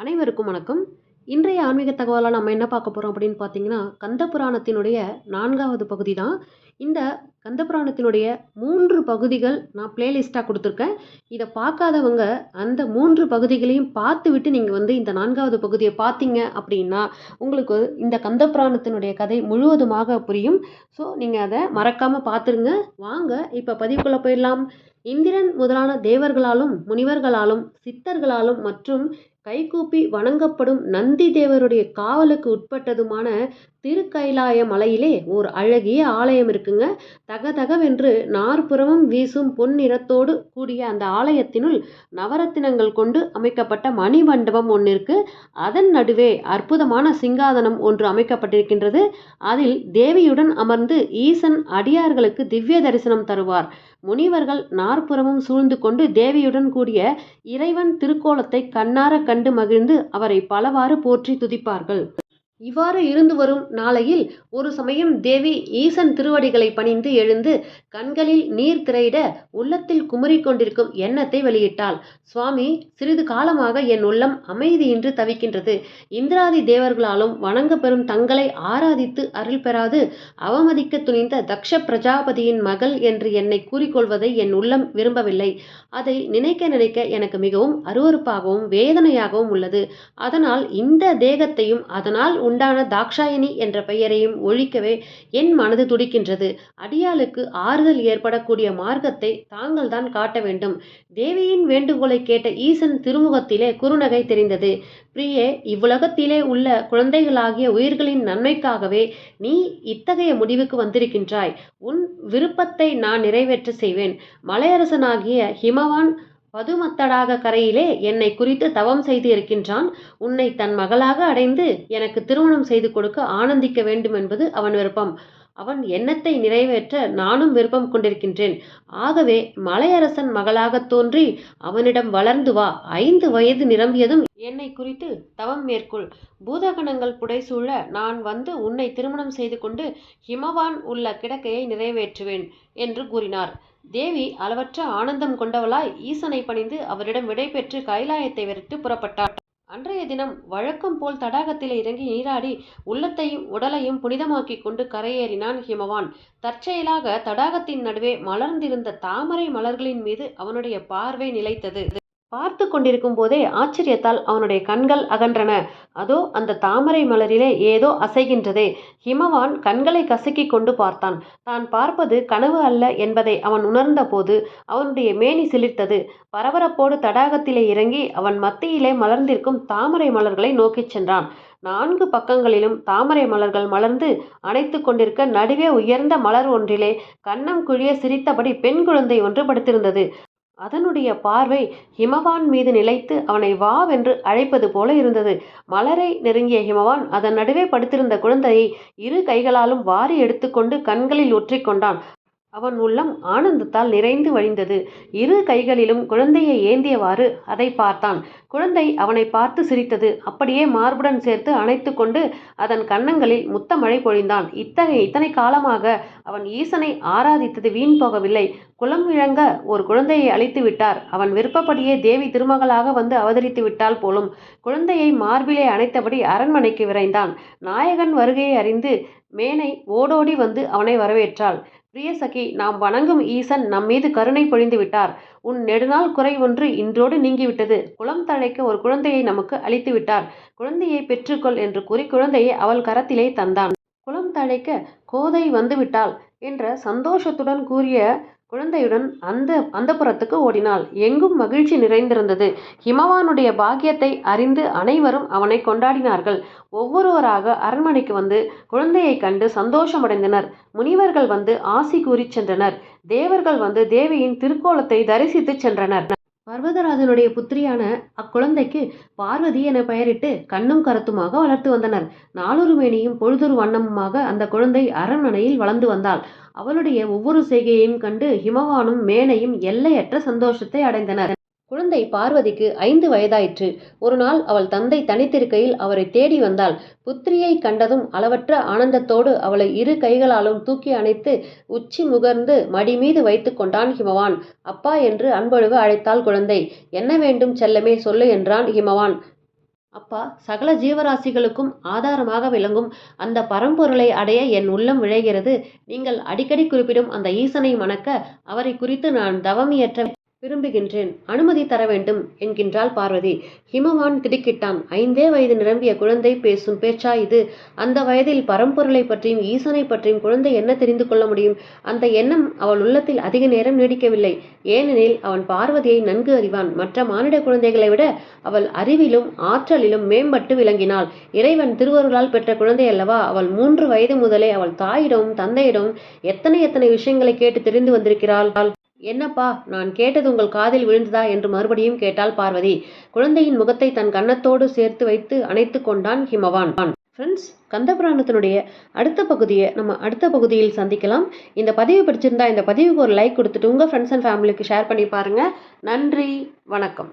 அனைவருக்கும் வணக்கம். இன்றைய ஆன்மீக தகவலாக நம்ம என்ன பார்க்க போகிறோம் அப்படின்னு பார்த்தீங்கன்னா கந்த புராணத்தினுடைய நான்காவது பகுதி தான் இந்த கந்த புராணத்தினுடைய மூன்று பகுதிகள் நான் பிளேலிஸ்ட்டாக கொடுத்துருக்கேன். இதை பார்க்காதவங்க அந்த மூன்று பகுதிகளையும் பார்த்து விட்டு நீங்கள் வந்து இந்த நான்காவது பகுதியை பார்த்தீங்க அப்படின்னா உங்களுக்கு இந்த கந்த புராணத்தினுடைய கதை முழுவதுமாக புரியும். ஸோ நீங்கள் அதை மறக்காமல் பார்த்துருங்க. வாங்க இப்போ பதிவுக்குள்ளே போயிடலாம். இந்திரன் முதலான தேவர்களாலும் முனிவர்களாலும் சித்தர்களாலும் மற்றும் கைகூப்பி வணங்கப்படும் நந்தி தேவருடைய காவலுக்கு உட்பட்டதுமான திருக்கைலாய மலையிலே ஓர் அழகிய ஆலயம் இருக்குங்க. தகதகவென்று நாற்புறமும் வீசும் பொன்னிறத்தோடு கூடிய அந்த ஆலயத்தினுள் நவரத்தினங்கள் கொண்டு அமைக்கப்பட்ட மணிமண்டபம் ஒன்று இருக்கு அதன் நடுவே அற்புதமான சிங்காதனம் ஒன்று அமைக்கப்பட்டிருக்கின்றது. அதில் தேவியுடன் அமர்ந்து ஈசன் அடியார்களுக்கு திவ்ய தரிசனம் தருவார். முனிவர்கள் நாற்புறமும் சூழ்ந்து கொண்டு தேவியுடன் கூடிய இறைவன் திருக்கோலத்தை கண்ணார கண்டு மகிழ்ந்து அவரை பலவாறு போற்றி துதிப்பார்கள். இவ்வாறு இருந்து வரும் நாளையில் ஒரு சமயம் தேவி ஈசன் திருவடிகளை பணிந்து எழுந்து கண்களில் நீர் திரையிட உள்ளத்தில் குமரிக் கொண்டிருக்கும் எண்ணத்தை வெளியிட்டாள். சுவாமி சிறிது காலமாக என் உள்ளம் அமைதியின்றி தவிக்கின்றது. இந்திராதி தேவர்களாலும் வணங்க பெறும் தங்களை ஆராதித்து அருள் பெறாது. அவமதிக்க துணிந்த தக்ஷ பிரஜாபதியின் மகள் என்று என்னை கூறிக்கொள்வதை என் உள்ளம் விரும்பவில்லை. அதை நினைக்க நினைக்க எனக்கு மிகவும் அருவறுப்பாகவும் வேதனையாகவும் உள்ளது. அதனால் இந்த தேகத்தையும் அதனால் உண்டான தாக்ஷாயணி என்ற பெயரையும் ஒழிக்கவே என் மனது துடிக்கின்றது. அடியாளுக்கு ஆறுதல் ஏற்படக்கூடிய மார்க்கத்தை தாங்கள் தான் காட்ட வேண்டும். தேவியின் வேண்டுகோளை கேட்ட ஈசன் திருமுகத்திலே குறுநகை தெரிந்தது. பிரியே இவ்வுலகத்திலே உள்ள குழந்தைகளாகிய உயிர்களின் நன்மைக்காகவே நீ இத்தகைய முடிவுக்கு வந்திருக்கின்றாய். உன் விருப்பத்தை நான் நிறைவேற்ற செய்வேன். மலையரசனாகிய ஹிமவான் பதுமத்தடாக கரையிலே என்னை குறித்து தவம் செய்து இருக்கின்றான். உன்னை தன் மகளாக அடைந்து எனக்கு திருமணம் செய்து கொடுக்க ஆனந்திக்க வேண்டும் என்பது அவன் விருப்பம். அவன் எண்ணத்தை நிறைவேற்ற நானும் விருப்பம் கொண்டிருக்கின்றேன். ஆகவே மலையரசன் மகளாகத் தோன்றி அவனிடம் வளர்ந்து வா. ஐந்து வயது நிரம்பியதும் என்னை குறித்து தவம் மேற்கொள். பூதகணங்கள் புடைசூழ நான் வந்து உன்னை திருமணம் செய்து கொண்டு ஹிமவான் உள்ள கிடக்கையை நிறைவேற்றுவேன் என்று கூறினார். தேவி அளவற்ற ஆனந்தம் கொண்டவளாய் ஈசனை பணிந்து அவரிடம் விடைபெற்று கைலாயத்தை விட்டு புறப்பட்டாள். அன்றைய தினம் வழக்கம் போல் தடாகத்தில் இறங்கி நீராடி உள்ளத்தையும் உடலையும் புனிதமாக்கி கொண்டு கரையேறினான் ஹிமவான். தற்செயலாக தடாகத்தின் நடுவே மலர்ந்திருந்த தாமரை மலர்களின் மீது அவனுடைய பார்வை நிலைத்தது. பார்த்து கொண்டிருக்கும் போதே ஆச்சரியத்தால் அவனுடைய கண்கள் அகன்றன. அதோ அந்த தாமரை மலரிலே ஏதோ அசைகின்றதே. ஹிமவான் கண்களை கசக்கி கொண்டு பார்த்தான். தான் பார்ப்பது கனவு அல்ல என்பதை அவன் உணர்ந்தபோது அவனுடைய மேனி சிலிர்த்தது. பரபரப்போடு தடாகத்திலே இறங்கி அவன் மத்தியிலே மலர்ந்திருக்கும் தாமரை மலர்களை நோக்கிச் சென்றான். நான்கு பக்கங்களிலும் தாமரை மலர்கள் மலர்ந்து அணைத்து கொண்டிருக்க நடுவே உயர்ந்த மலர் ஒன்றிலே கன்னம் குழிய சிரித்தபடி பெண் குழந்தை ஒன்று படுத்திருந்தது. அதனுடைய பார்வை ஹிமவான் மீது நிலைத்து அவனை வாவென்று அழைப்பது போல இருந்தது. மலரை நெருங்கிய ஹிமவான் அதன் நடுவே படுத்திருந்த குழந்தையை இரு கைகளாலும் வாரி எடுத்துக்கொண்டு கண்களில் ஒற்றிக்கொண்டான் அவன் உள்ளம் ஆனந்தத்தால் நிறைந்து வழிந்தது. இரு கைகளிலும் குழந்தையை ஏந்தியவாறு அதை பார்த்தான். குழந்தை அவனை பார்த்து சிரித்தது. அப்படியே மார்புடன் சேர்த்து அணைத்து கொண்டு அதன் கன்னங்களில் முத்த மழை பொழிந்தான். இத்தகைய இத்தனை காலமாக அவன் ஈசனை ஆராதித்தது வீண் போகவில்லை. குலம் விழங்க ஒரு குழந்தையை அழித்து விட்டார். அவன் விருப்பப்படியே தேவி திருமகளாக வந்து அவதரித்து விட்டால் போலும். குழந்தையை மார்பிலே அணைத்தபடி அரண்மனைக்கு விரைந்தான். நாயகன் வருகையை அறிந்து மேனை ஓடோடி வந்து அவனை வரவேற்றாள். பிரியசகி நாம் வணங்கும் ஈசன் நம்மீது கருணை பொழிந்து விட்டார். உன் நெடுநாள் குறை ஒன்று இன்றோடு நீங்கிவிட்டது. குளம் தழைக்க ஒரு குழந்தையை நமக்கு அளித்து விட்டார் குழந்தையை பெற்றுக்கொள் என்று கூறி குழந்தையை அவள் கரத்திலே தந்தான். குளம் தழைக்க கோதை வந்துவிட்டாள் என்ற சந்தோஷத்துடன் கூறிய குழந்தையுடன் அந்த அந்த புறத்துக்கு ஓடினாள். எங்கும் மகிழ்ச்சி நிறைந்திருந்தது. ஹிமவானுடைய பாக்கியத்தை அறிந்து அனைவரும் அவனை கொண்டாடினார்கள். ஒவ்வொருவராக அரண்மனைக்கு வந்து குழந்தையை கண்டு சந்தோஷமடைந்தனர். முனிவர்கள் வந்து ஆசி கூறிச் சென்றனர். தேவர்கள் வந்து தேவியின் திருக்கோலத்தை தரிசித்து சென்றனர். பர்வதராஜனுடைய புத்திரியான அக்குழந்தைக்கு பார்வதி என பெயரிட்டு கண்ணும் கருத்துமாக வளர்த்து வந்தனர். நாளொரு மேனியும் பொழுதொரு வண்ணமுமாக அந்த குழந்தை அரண்மனையில் வளர்ந்து வந்தாள். அவளுடைய ஒவ்வொரு செய்கையையும் கண்டு ஹிமவானும் மேனையும் எல்லையற்ற சந்தோஷத்தை அடைந்தனர். குழந்தை பார்வதிக்கு ஐந்து வயதாயிற்று. ஒரு நாள் அவள் தந்தை தனித்திருக்கையில் அவரை தேடி வந்தாள். புத்திரியை கண்டதும் அளவற்ற ஆனந்தத்தோடு அவளை இரு கைகளாலும் தூக்கி அணைத்து உச்சி முகர்ந்து மடி மீது வைத்து கொண்டான் ஹிமவான். அப்பா என்று அன்பொழுக அழைத்தாள் குழந்தை. என்ன வேண்டும் செல்லமே சொல்லு என்றான் ஹிமவான். அப்பா சகல ஜீவராசிகளுக்கும் ஆதாரமாக விளங்கும். அந்த பரம்பொருளை அடைய என் உள்ளம் விழைகிறது. நீங்கள் அடிக்கடி குறிப்பிடும் அந்த ஈசனை மணக்க அவரை குறித்து நான் தவமியற்ற விரும்புகின்றேன். அனுமதி தர வேண்டும் என்கின்றாள் பார்வதி. ஹிமவான் திடுக்கிட்டான். ஐந்தே வயது நிரம்பிய குழந்தை பேசும் பேச்சா இது? அந்த வயதில் பரம்பொருளை பற்றியும் ஈசனை பற்றியும் குழந்தை என்ன தெரிந்து கொள்ள முடியும்? அந்த எண்ணம் அவள் உள்ளத்தில் அதிக நேரம் நீடிக்கவில்லை. ஏனெனில் அவன் பார்வதியை நன்கு அறிவான். மற்ற மானிட குழந்தைகளை விட அவள் அறிவிலும் ஆற்றலிலும் மேம்பட்டு விளங்கினாள். இறைவன் திருவருளால் பெற்ற குழந்தை அல்லவா? அவள் மூன்று வயது முதலே அவள் தாயிடமும் தந்தையிடமும் எத்தனை எத்தனை விஷயங்களை கேட்டு தெரிந்து வந்திருக்கிறாள்? என்னப்பா நான் கேட்டது உங்கள் காதில் விழுந்ததா என்று மறுபடியும் கேட்டாள் பார்வதி. குழந்தையின் முகத்தை தன் கன்னத்தோடு சேர்த்து வைத்து அணைத்து கொண்டான் ஹிமவான். ஃப்ரெண்ட்ஸ் கந்தபுராணத்தினுடைய அடுத்த பகுதியை நம்ம அடுத்த பகுதியில் சந்திக்கலாம். இந்த பதிவு பிடிச்சிருந்தா இந்த பதிவுக்கு ஒரு லைக் கொடுத்துட்டு உங்கள் ஃப்ரெண்ட்ஸ் அண்ட் ஃபேமிலிக்கு ஷேர் பண்ணி பாருங்கள் நன்றி வணக்கம்.